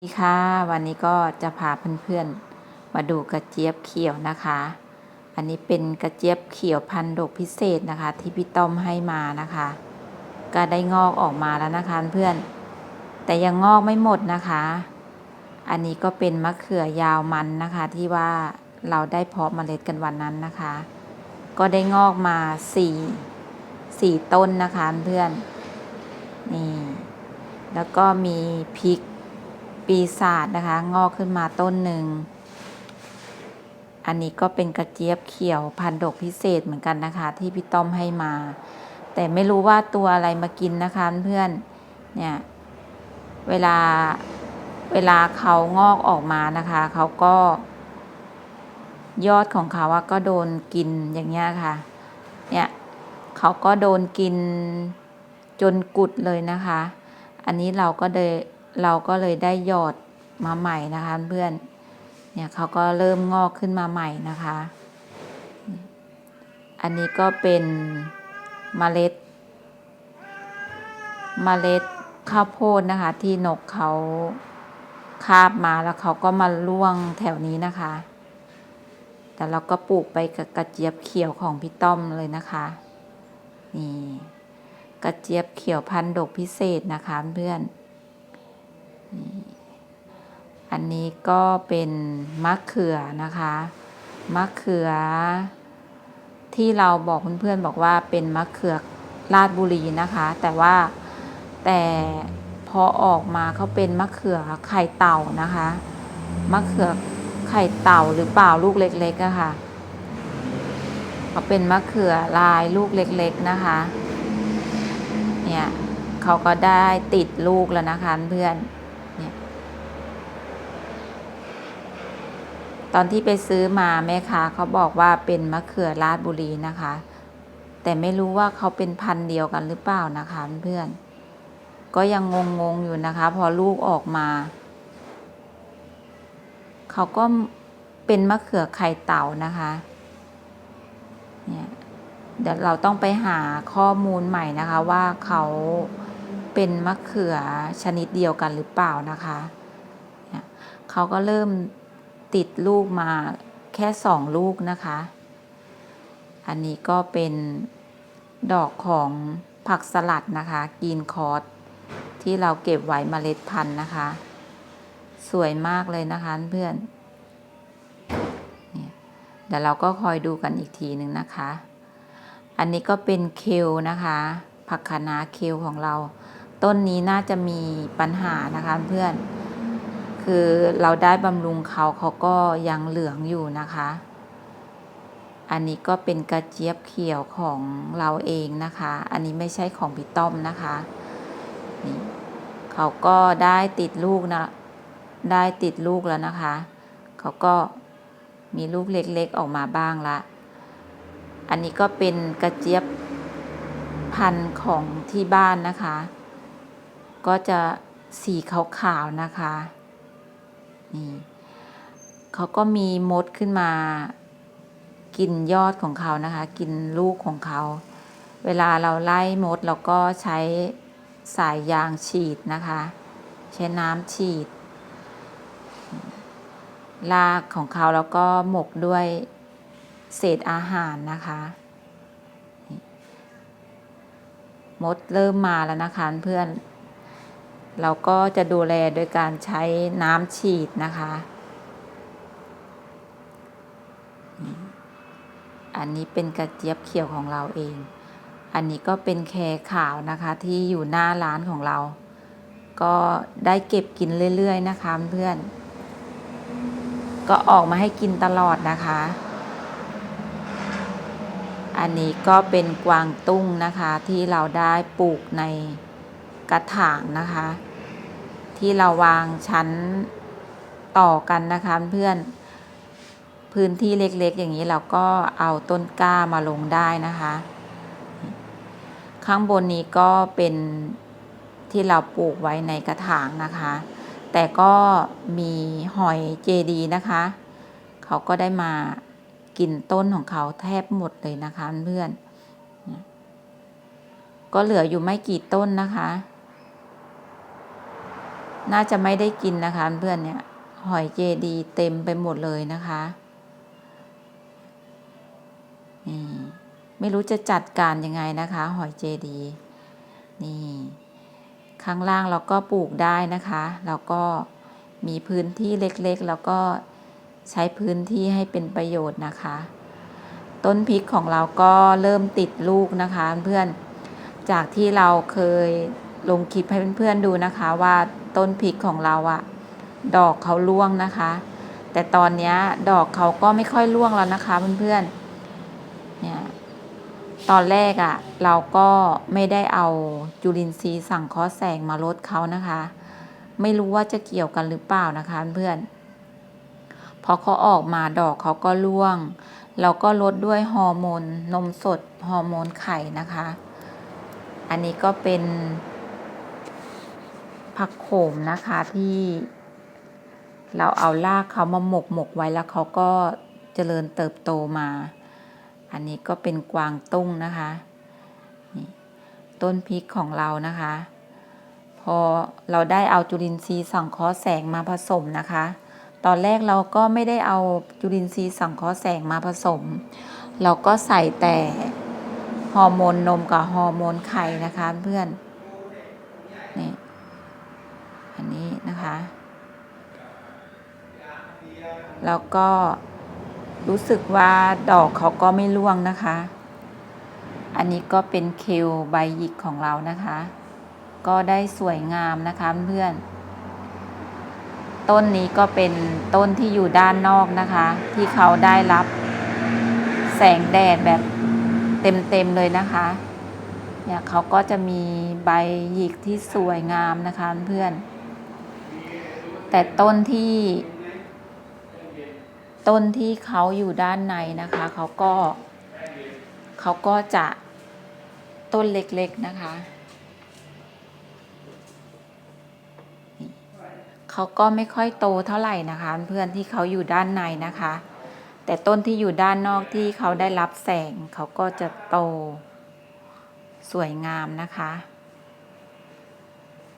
สวัสดีค่ะ วันนี้ก็จะพาเพื่อนๆ มาดูกระเจี๊ยบเขียวนะคะ อันนี้เป็นกระเจี๊ยบเขียวพันธุ์ดกพิเศษนะคะ ที่พี่ต้อมให้มานะคะ ก็ได้งอกออกมาแล้วนะคะเพื่อน แต่ยังงอกไม่หมดนะคะ อันนี้ก็เป็นมะเขือยาวมันนะคะ ที่ว่าเราได้เพาะเมล็ดกันวันนั้นนะคะ ก็ได้งอกมาสี่สี่ต้นนะคะเพื่อน นี่ แล้วก็มีพริก ปีศาจนะคะ งอกขึ้นมาต้นหนึ่ง อันนี้ก็เป็นกระเจี๊ยบเขียวพันดกพิเศษเหมือนกันนะคะ ที่พี่ต้อมให้มา แต่ไม่รู้ว่าตัวอะไรมากินนะคะเพื่อนเนี่ยเวลาเวลาเขางอกออกมานะคะ เขาก็ ยอดของเขาก็โดนกินอย่างเงี้ยค่ะ เนี่ยเขาก็โดนกินจนกุดเลยนะคะ อันนี้เราก็เลย เราก็เลยได้หยอดมาใหม่นะคะเพื่อนเนี่ยเขาก็เริ่มงอกขึ้นมาใหม่นะคะ อันนี้ก็เป็นเมล็ดเมล็ดข้าวโพดนะคะ ที่นกเขาคาบมาแล้วเขาก็มาล่วงแถวนี้นะคะ แต่เราก็ปลูกไปกับกระเจี๊ยบเขียวของพี่ต้อมเลยนะคะนี่กระเจี๊ยบเขียวพันธุ์ดกพิเศษนะคะเพื่อน อันนี้ก็เป็นมะเขือนะคะ มะเขือ ที่เราบอกเพื่อนๆบอกว่าเป็นมะเขือราชบุรีนะคะ แต่ว่าแต่พอออกมาเขาเป็นมะเขือไข่เต่านะคะ มะเขือไข่เต่าหรือเปล่าลูกเล็กๆอะค่ะเขาเป็นมะเขือลายลูกเล็กๆนะคะ เนี่ยเขาก็ได้ติดลูกแล้วนะคะเพื่อน เนี่ย ตอนที่ไปซื้อมาแม่ค้าเขาบอกว่าเป็นมะเขือราชบุรีนะคะ แต่ไม่รู้ว่าเขาเป็นพันเดียวกันหรือเปล่านะคะเพื่อนก็ยังงงๆอยู่นะคะ พอลูกออกมา เขาก็เป็นมะเขือไข่เต่านะคะเนี่ยเดี๋ยวเราต้องไปหาข้อมูลใหม่นะคะว่าเขาเป็นมะเขือชนิดเดียวกันหรือเปล่านะคะเนี่ยเขาก็เริ่ม ติดลูกมาแค่สองลูกนะคะ อันนี้ก็เป็นดอกของผักสลัดนะคะกีนคอร์สที่เราเก็บไว้เมล็ดพันธุ์นะคะ สวยมากเลยนะคะเพื่อนเนี่ยเดี๋ยวเราก็คอยดูกันอีกทีหนึ่งนะคะ อันนี้ก็เป็นเคลนะคะ ผักคะน้าเคลของเรา ต้นนี้น่าจะมีปัญหานะคะเพื่อน คือเราได้บำรุงเขาเขาก็ยังเหลืองอยู่นะคะ อันนี้ก็เป็นกระเจี๊ยบเขียวของเราเองนะคะ อันนี้ไม่ใช่ของพี่ต้อมนะคะนี่เขาก็ได้ติดลูกนะ ได้ติดลูกแล้วนะคะ เขาก็มีลูกเล็กๆออกมาบ้างละ อันนี้ก็เป็นกระเจี๊ยบพันธุ์ของที่บ้านนะคะ ก็จะสีขาวๆนะคะ นี่เขาก็มีมดขึ้นมา กินยอดของเขานะคะ กินลูกของเขา เวลาเราไล่มดเราก็ใช้สายยางฉีดนะคะ ใช้น้ำฉีดรากของเขาแล้วก็หมกด้วยเศษอาหารนะคะ มดเริ่มมาแล้วนะคะเพื่อน เราก็จะดูแลโดยการใช้น้ำฉีดนะคะ อันนี้เป็นกระเจี๊ยบเขียวของเราเอง อันนี้ก็เป็นแครขาวนะคะที่อยู่หน้าร้านของเรา ก็ได้เก็บกินเรื่อย ๆ นะคะเพื่อน ก็ออกมาให้กินตลอดนะคะ อันนี้ก็เป็นกวางตุ้งนะคะที่เราได้ปลูกในกระถางนะคะ ที่เราวางชั้นต่อกันนะคะเพื่อนพื้นที่เล็กๆ อย่างนี้เราก็เอาต้นกล้ามาลงได้นะคะ ข้างบนนี้ก็เป็นที่เราปลูกไว้ในกระถางนะคะ แต่ก็มีหอยเจดีนะคะ เขาก็ได้มากินต้นของเขาแทบหมดเลยนะคะเพื่อนก็เหลืออยู่ไม่กี่ต้นนะคะ น่าจะไม่ได้กินนะคะ เพื่อนเนี่ย หอยเจดีเต็มไปหมดเลยนะคะนี่ไม่รู้จะจัดการยังไงนะคะ หอยเจดีนี่ข้างล่างเราก็ปลูกได้นะคะ แล้วก็มีพื้นที่เล็กๆ แล้วก็ใช้พื้นที่ให้เป็นประโยชน์นะคะ ต้นพริกของเราก็เริ่มติดลูกนะคะ เพื่อนจากที่เราเคย ลงคลิปให้เพื่อนๆดูนะคะว่าต้นพริกของเราอะดอกเขาร่วงนะคะ แต่ตอนนี้ดอกเขาก็ไม่ค่อยร่วงแล้วนะคะเพื่อนๆเนี่ยตอนแรกอะเราก็ไม่ได้เอาจุลินทรีย์สั่งเคราะห์แสงมาลดเขานะคะ ไม่รู้ว่าจะเกี่ยวกันหรือเปล่านะคะเพื่อนพอเขาออกมาดอกเขาก็ร่วง เราก็ลดด้วยฮอร์โมนนมสดฮอร์โมนไข่นะคะ อันนี้ก็เป็น ผักโขมนะคะที่เราเอารากเขามาหมกหมกไว้แล้วเขาก็เจริญเติบโตมา อันนี้ก็เป็นกวางตุ้งนะคะต้นพริกของเรานะคะ พอเราได้เอาจุลินทรีย์สังเคราะห์แสงมาผสมนะคะ ตอนแรกเราก็ไม่ได้เอาจุลินทรีย์สังเคราะห์แสงมาผสม เราก็ใส่แต่ฮอร์โมนนมกับฮอร์โมนไข่นะคะเพื่อนนี่ แล้วก็รู้สึกว่าดอกเขาก็ไม่ร่วงนะคะ อันนี้ก็เป็นเคลใบหยิกของเรานะคะ ก็ได้สวยงามนะคะเพื่อนต้นนี้ก็เป็นต้นที่อยู่ด้านนอกนะคะ ที่เขาได้รับแสงแดดแบบเต็มๆเลยนะคะเนี่ยเขาก็จะมีใบหยิกที่สวยงามนะคะเพื่อน แต่ต้นที่ ต้นที่เขาอยู่ด้านในนะคะเขาก็เขาก็จะต้นเล็กๆนะคะเขาก็ไม่ค่อยโตเท่าไหร่นะคะ เพื่อนที่เขาอยู่ด้านในนะคะ แต่ต้นที่อยู่ด้านนอกที่เขาได้รับแสงเขาก็จะโตสวยงามนะคะ